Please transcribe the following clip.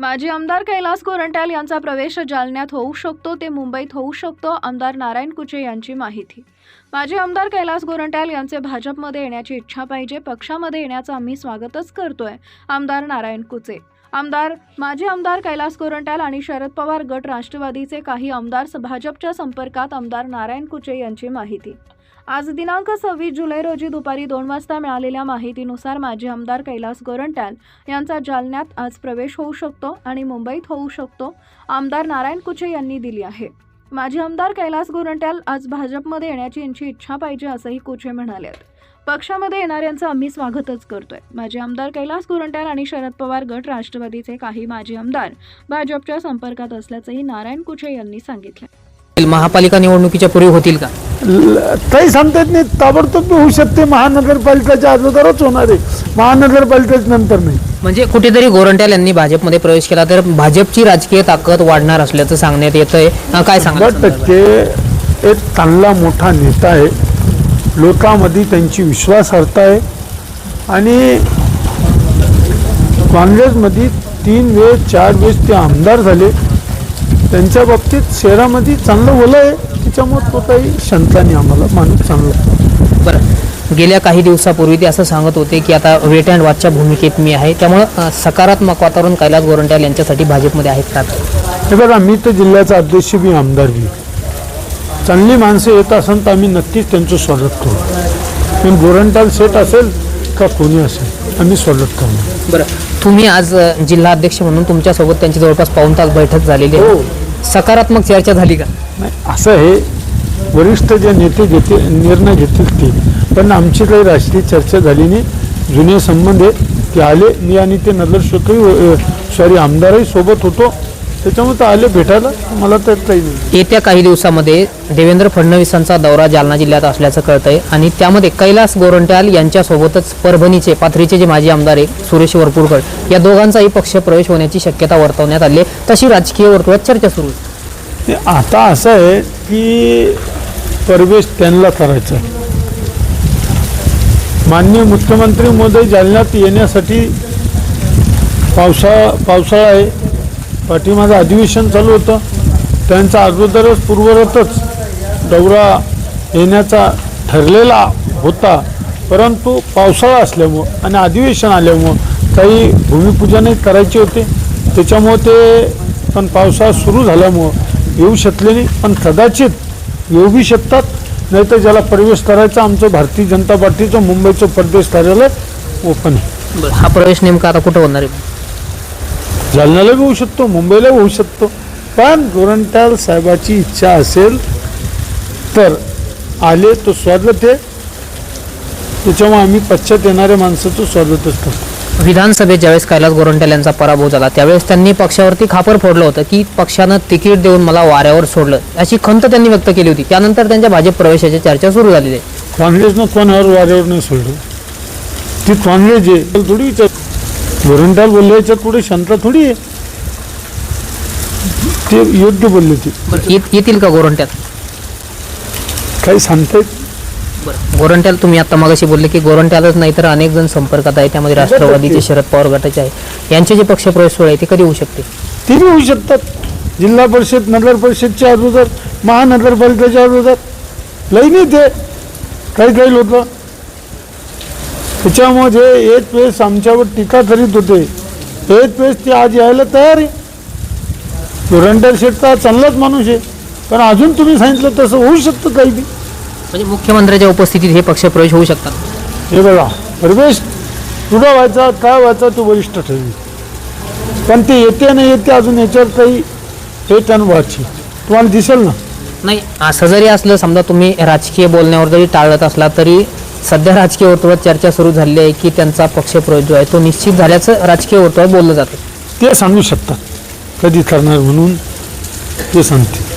माजी आमदार कैलास गोरंट्याल यांचा प्रवेश जालन्यात होऊ शकतो ते मुंबईत होऊ शकतो आमदार नारायण कुचे यांची माहिती. माजी आमदार कैलास गोरंट्याल यांचे भाजपमध्ये येण्याची इच्छा पाहिजे पक्षामध्ये येण्याचं आम्ही स्वागतच करतोय आमदार नारायण कुचे. आमदार माजी आमदार कैलास गोरंट्याल आणि शरद पवार गट राष्ट्रवादीचे काही आमदार भाजपच्या संपर्कात आमदार नारायण कुचे यांची माहिती. आज दिनांक सव्वीस जुलै रोजी दुपारी दोन वाजता मिळालेल्या माहितीनुसार माजी आमदार कैलास गोरंट्याल यांचा जालन्यात आज प्रवेश होऊ शकतो आणि मुंबईत होऊ शकतो आमदार नारायण कुचे यांनी दिली आहे. माजी आमदार कैलास गोरंट्याल आज भाजपमध्ये येण्याची यांची इच्छा पाहिजे असंही कुचे म्हणाले. पक्षामध्ये येणाऱ्यांचं आम्ही स्वागतच करतोय. माजी आमदार कैलास गोरंट्याल आणि शरद पवार गट राष्ट्रवादीचे काही माजी आमदार भाजपच्या संपर्कात असल्याचंही नारायण कुचे यांनी सांगितलं. महापालिका निवडणुकीच्या पूर्वी होतील का? काही सांगता येत नाही ताबडतोब होऊ शकते महानगरपालिकाच्या अगोदरच होणार आहे. महानगरपालिकेच नंतर नाही. म्हणजे कुठेतरी गोरंट्याल यांनी भाजपमध्ये प्रवेश केला तर भाजपची राजकीय ताकद वाढणार असल्याचं सांगण्यात येतंय. अं, काय शंभर सांगा टक्के एक चांगला मोठा नेता आहे. लोकांमध्ये त्यांची विश्वासार्हता आहे. आणि काँग्रेसमध्ये तीन वेळेस चार वेळेस ते आमदार झाले. त्यांच्या बाबतीत शहरामध्ये चांगलं ओलं आहे. त्याच्यामुळे तो काही शंका नाही आम्हाला माणूस चांगला बरं. गेल्या काही दिवसापूर्वी ते असं सांगत होते की आता वेट अँड वॉचच्या भूमिकेत मी आहे. त्यामुळं सकारात्मक वातावरण कैलास गोरंट्याल यांच्यासाठी भाजपमध्ये आहेत का? हे बघा मी तर जिल्ह्याचा अध्यक्ष बी आमदार बी चांगली माणसं येत असेल तर आम्ही नक्कीच त्यांचं स्वागत करू. पण गोरंटाल सेट असेल का कोणी असेल आम्ही स्वागत करू बरं. तुम्ही आज जिल्हा अध्यक्ष म्हणून तुमच्यासोबत त्यांची जवळपास पाऊण तास बैठक झालेली आहे. हो. सकारात्मक चर्चा झाली का? नाही असं आहे वरिष्ठ जे नेते घेते निर्णय घेतील ते. पण आमची काही राष्ट्रीय चर्चा झाली नाही. जुने संबंध आहे ते आले मी आणि ते नगरसेवकही सॉरी आमदारही सोबत होतो. त्याच्यामुळे आले भेटायला मला तर काही नाही. येत्या काही दिवसामध्ये देवेंद्र फडणवीसांचा दौरा जालना जिल्ह्यात असल्याचं कळतंय आणि त्यामध्ये कैलास गोरंट्याल यांच्यासोबतच परभणीचे पाथरीचे जे माजी आमदार आहे सुरेश वरपूरकर या दोघांचाही पक्ष प्रवेश होण्याची शक्यता वर्तवण्यात आली आहे. तशी राजकीय वर्तुळात चर्चा सुरू आहे. आता असं आहे की प्रवेश त्यांना करायचा माननीय मुख्यमंत्री मोदी जालन्यात येण्यासाठी पावसाळा पावसाळा आहे. पाठीमागं अधिवेशन चालू होतं. त्यांचा अगोदरच पूर्वरतच दौरा येण्याचा ठरलेला होता. परंतु पावसाळा असल्यामुळं आणि अधिवेशन आल्यामुळं काही भूमिपूजनही करायचे होते. त्याच्यामुळं ते पण पावसाळा सुरू झाल्यामुळं येऊ शकले नाही. पण कदाचित येऊ बी शकतात. नाही तर ज्याला प्रवेश करायचा आमचं भारतीय जनता पार्टीचं मुंबईचं प्रदेश कार्यालय ओपन आहे. हा प्रवेश नेमका आता कुठं होणार आहे? जालन्याला बी होऊ शकतो मुंबईला होऊ शकतो. पण गोरंट्याल साहेबाची इच्छा असेल तर आले तो स्वागत आहे. त्याच्यामुळे आम्ही पश्चात येणाऱ्या माणसाचं स्वागतच करतो. विधानसभेत ज्यावेळेस कैलास गोरंट्याल यांचा पराभव झाला त्यावेळेस त्यांनी पक्षावरती खापर फोडलं होतं की पक्षानं तिकीट देऊन मला वाऱ्यावर सोडलं. अशी खंत त्यांनी व्यक्त केली होती. त्यानंतर त्यांच्या भाजप प्रवेशाची चर्चा सुरू झालेली आहे काँग्रेसनं कोणावर वाऱ्यावर नाही सोडलं? ती काँग्रेस आहे. थोडी विचार गोरंट्याल बोलले याच्यात पुढे शंका थोडी आहे. ते योग्य बोलले ते. बरं, येत- येतील का गोरंट्याल काही सांगतायत? बरं. गोरंट्याल तुम्ही आता मगाशी बोलले की गोरंट्यालच नाही तर अनेक जण संपर्कात आहे. त्यामध्ये राष्ट्रवादीचे शरद पवार गटाचे आहे. यांचे जे पक्ष प्रवेश सोहळे आहे ते कधी होऊ शकते? ते बी होऊ शकतात. जिल्हा परिषद नगर परिषदच्या अगोदर महानगरपालिकेच्या अगोदर. लई नाही ते. काही काही लोक. त्याच्यामध्ये एक वेळेस आमच्यावर टीका करीत होते. एक वेळेस ते आज यायला तयार आहे. धुरंडर शेटचा चांगलाच माणूस आहे. पण अजून तुम्ही सांगितलं तसं होऊ शकतं काही बी. म्हणजे मुख्यमंत्र्याच्या उपस्थितीत हे पक्ष प्रवेश होऊ शकतात. हे बघा प्रवेश तुझा व्हायचा काय व्हायचा तो वरिष्ठ ठरवी पण ते येते नाही येते अजून याच्यावर काही हे व्हायची. तुम्हाला दिसेल ना? नाही असं जरी असलं समजा तुम्ही राजकीय बोलण्यावर जरी टाळत असला तरी सध्या राजकीय वर्तुळात चर्चा सुरू झाली आहे की त्यांचा पक्ष प्रवेश जो आहे तो निश्चित झाल्याचं राजकीय वर्तुळात बोललं जातं. ते सांगू शकतात. कधी करणार म्हणून ते सांगते